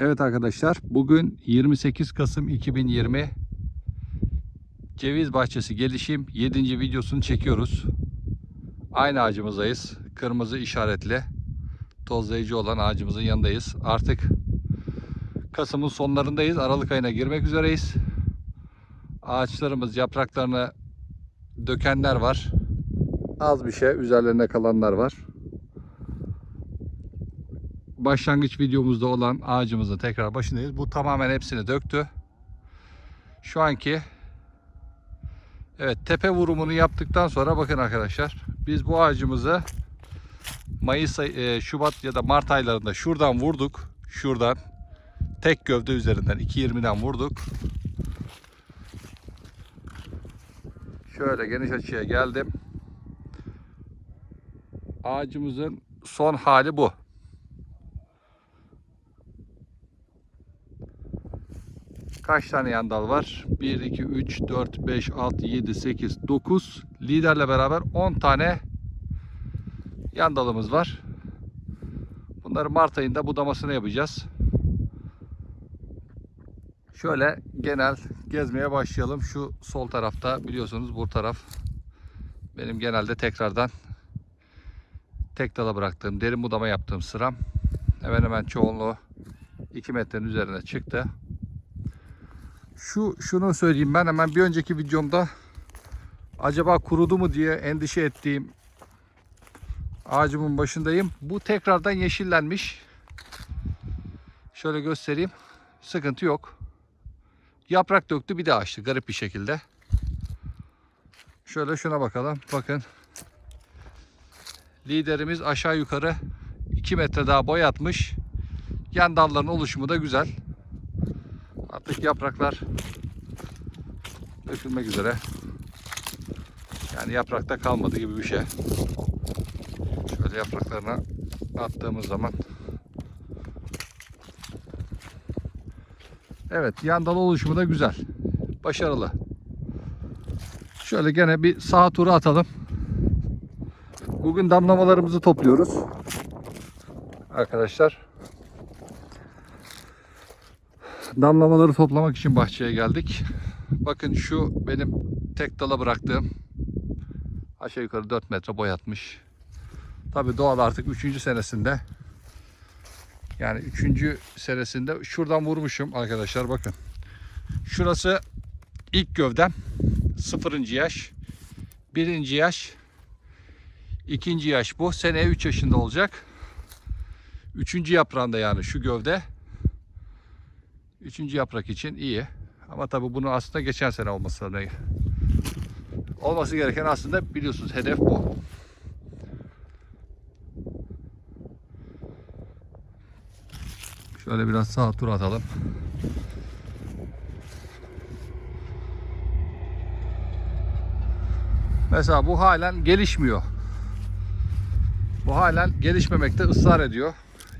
Evet arkadaşlar bugün 28 Kasım 2020 Ceviz Bahçesi Gelişim 7. videosunu çekiyoruz. Aynı ağacımızdayız. Kırmızı işaretli tozlayıcı olan ağacımızın yanındayız. Artık Kasım'ın sonlarındayız. Aralık ayına girmek üzereyiz. Ağaçlarımız yapraklarını dökenler var. Az bir şey üzerlerine kalanlar var başlangıç videomuzda olan ağacımızın tekrar başındayız. Bu tamamen hepsini döktü. Şu anki evet tepe vurumunu yaptıktan sonra bakın arkadaşlar biz bu ağacımızı Mayıs ay- e, Şubat ya da Mart aylarında şuradan vurduk. Şuradan tek gövde üzerinden 2.20'den vurduk. Şöyle geniş açıya geldim. Ağacımızın son hali bu. Kaç tane yan dal var? 1, 2, 3, 4, 5, 6, 7, 8, 9. Liderle beraber 10 tane yan dalımız var. Bunları Mart ayında budamasını yapacağız. Şöyle genel gezmeye başlayalım. Şu sol tarafta biliyorsunuz bu taraf benim genelde tekrardan tek dala bıraktığım, derin budama yaptığım sıram. Hemen hemen çoğunluğu 2 metrenin üzerine çıktı. Şu şunu söyleyeyim ben hemen bir önceki videomda acaba kurudu mu diye endişe ettiğim ağacımın başındayım. Bu tekrardan yeşillenmiş. Şöyle göstereyim. Sıkıntı yok. Yaprak döktü bir de açtı garip bir şekilde. Şöyle şuna bakalım. Bakın. Liderimiz aşağı yukarı 2 metre daha boy atmış. Yan dalların oluşumu da güzel. Artık yapraklar dökülmek üzere. Yani yaprakta kalmadı gibi bir şey. Şöyle yapraklarına attığımız zaman. Evet yan dal oluşumu da güzel. Başarılı. Şöyle gene bir sağa turu atalım. Bugün damlamalarımızı topluyoruz. Arkadaşlar. Damlamaları toplamak için bahçeye geldik. Bakın şu benim tek dala bıraktığım aşağı yukarı 4 metre boyatmış. Tabi doğal artık 3. senesinde. Yani 3. senesinde şuradan vurmuşum arkadaşlar bakın. Şurası ilk gövdem. 0. yaş. 1. yaş. 2. yaş bu. Seneye 3 yaşında olacak. 3. yaprağında yani şu gövde. Üçüncü yaprak için iyi. Ama tabii bunu aslında geçen sene olması lazım. Olması gereken aslında biliyorsunuz hedef bu. Şöyle biraz sağa tur atalım. Mesela bu halen gelişmiyor. Bu halen gelişmemekte ısrar ediyor.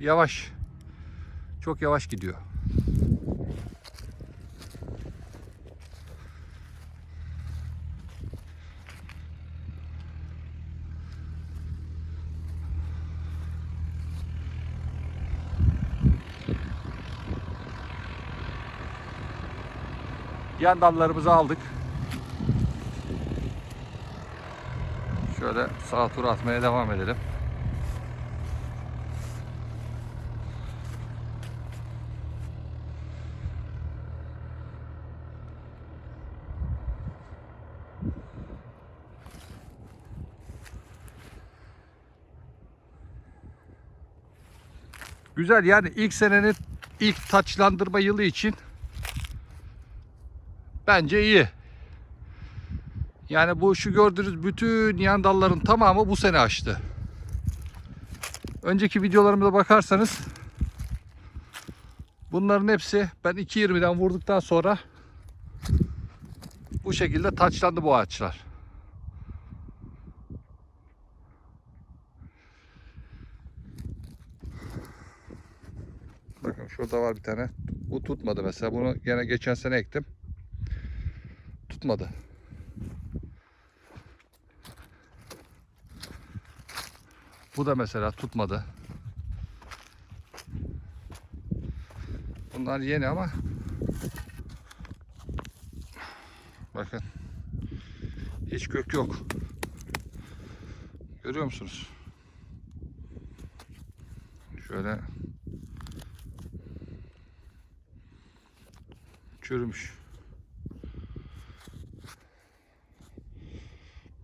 Yavaş. Çok yavaş gidiyor. Yan dallarımızı aldık. Şöyle sağa tur atmaya devam edelim. Güzel yani ilk senenin ilk taçlandırma yılı için bence iyi. Yani bu şu gördüğünüz bütün yan dalların tamamı bu sene açtı. Önceki videolarımıza bakarsanız bunların hepsi ben 2.20'den vurduktan sonra bu şekilde taçlandı bu ağaçlar. Bakın şurada var bir tane. Bu tutmadı mesela. Bunu gene geçen sene ektim. Tutmadı. Bu da mesela tutmadı. Bunlar yeni ama bakın hiç kök yok. Görüyor musunuz? Şöyle çürümüş.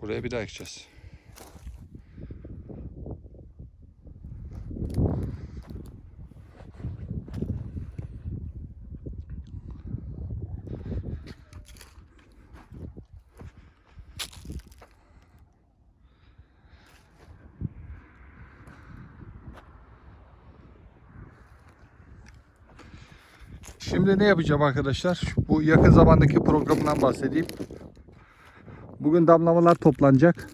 Buraya bir daha ekeceğiz. Şimdi ne yapacağım arkadaşlar? Bu yakın zamandaki programından bahsedeyim. Bugün damlamalar toplanacak.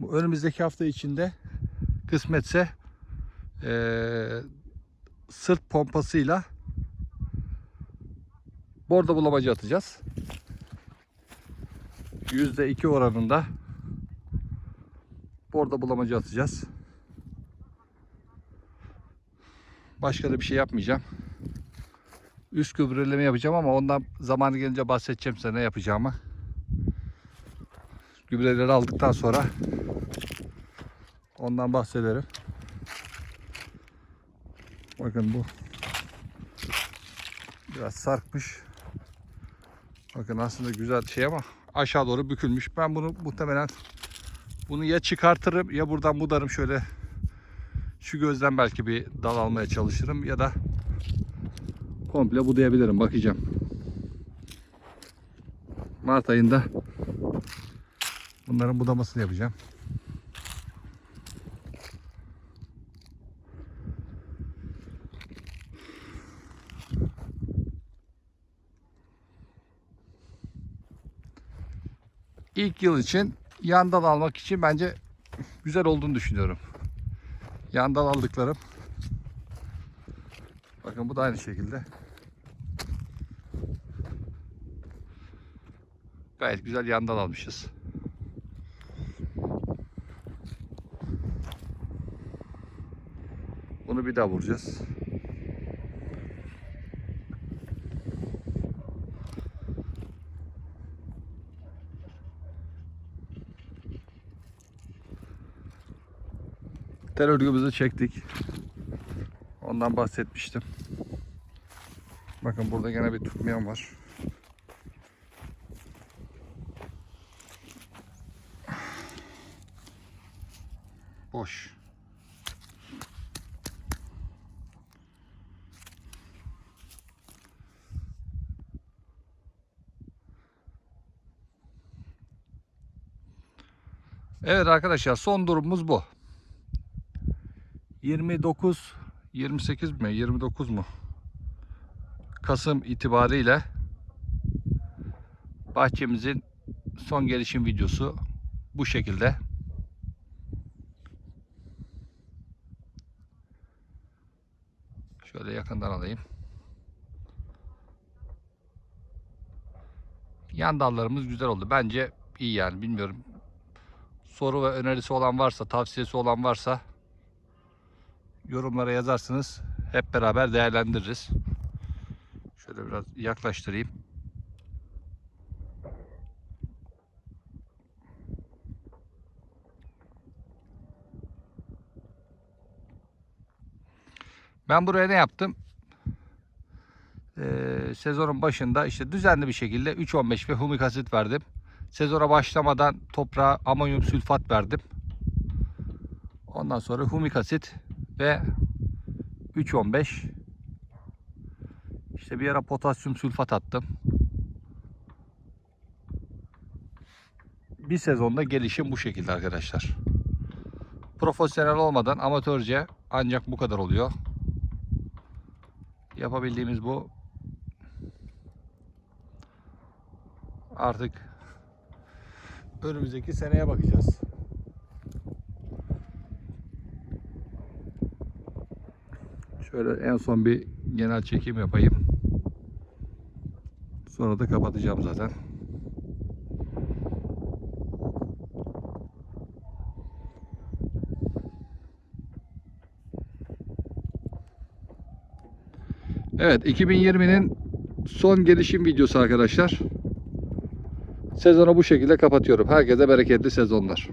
Bu önümüzdeki hafta içinde kısmetse eee, sırt pompasıyla bordo bulamacı atacağız. %2 oranında bordo bulamacı atacağız. Başka da bir şey yapmayacağım. Üst gübreleme yapacağım ama ondan zamanı gelince bahsedeceğim size ne yapacağımı. Gübreleri aldıktan sonra ondan bahsederim. Bakın bu biraz sarkmış. Bakın aslında güzel şey ama aşağı doğru bükülmüş. Ben bunu muhtemelen bunu ya çıkartırım ya buradan budarım şöyle şu gözden belki bir dal almaya çalışırım ya da komple budayabilirim bakacağım. Mart ayında bunların budamasını yapacağım. İlk yıl için yandan almak için bence güzel olduğunu düşünüyorum. Yandan aldıklarım. Bakın bu da aynı şekilde. Gayet güzel yandan almışız. Bunu bir daha vuracağız. Tel örgümüzü çektik. Ondan bahsetmiştim. Bakın burada gene bir tutmayan var. Boş. Evet arkadaşlar son durumumuz bu. 29 28 mi 29 mu Kasım itibariyle bahçemizin son gelişim videosu bu şekilde. Şöyle yakından alayım. Yan dallarımız güzel oldu. Bence iyi yani bilmiyorum. Soru ve önerisi olan varsa, tavsiyesi olan varsa yorumlara yazarsınız. Hep beraber değerlendiririz. Şöyle biraz yaklaştırayım. Ben buraya ne yaptım? Ee, sezonun başında işte düzenli bir şekilde 3.15 ve humik asit verdim. Sezona başlamadan toprağa amonyum sülfat verdim. Ondan sonra humik asit ve 3.15 işte bir ara potasyum sülfat attım. Bir sezonda gelişim bu şekilde arkadaşlar. Profesyonel olmadan amatörce ancak bu kadar oluyor. Yapabildiğimiz bu. Artık önümüzdeki seneye bakacağız. Şöyle en son bir genel çekim yapayım. Sonra da kapatacağım zaten. Evet 2020'nin son gelişim videosu arkadaşlar. Sezonu bu şekilde kapatıyorum. Herkese bereketli sezonlar.